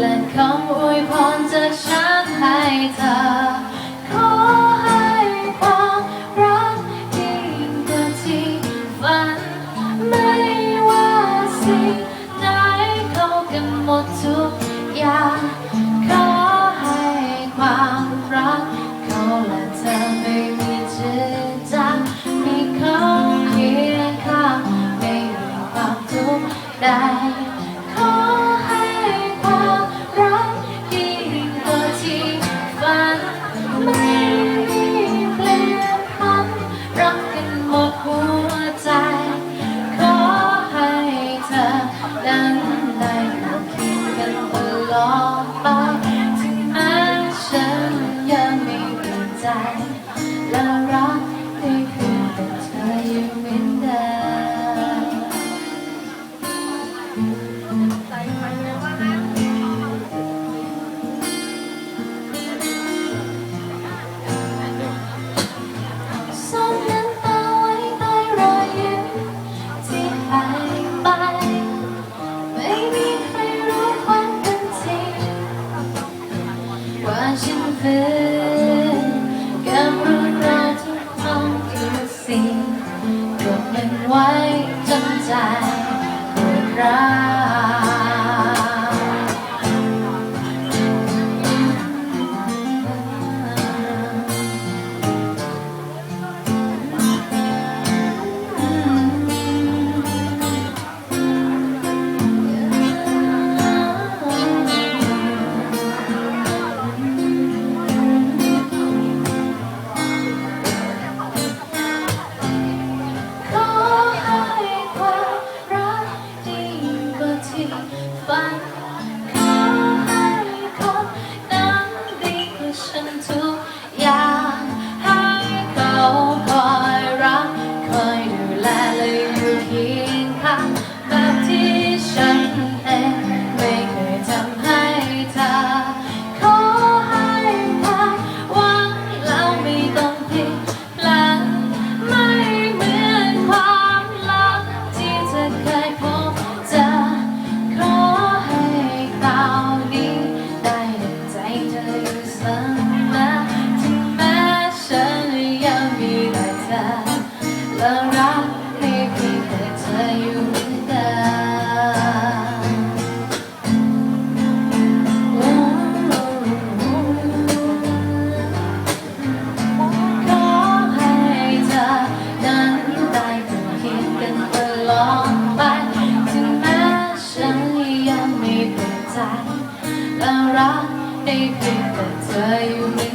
และคำอวยพรจากฉันให้เธอ ขอให้ความรักยิ่งกว่าที่ฝัน ไม่ว่าสิ่งไหนเข้ากันหมดทุกอย่าง ขอให้ความรักเขาและเธอไม่มีจืดามีเขคียงข้ไม่มีามทุกข์ด to hate me, that's why you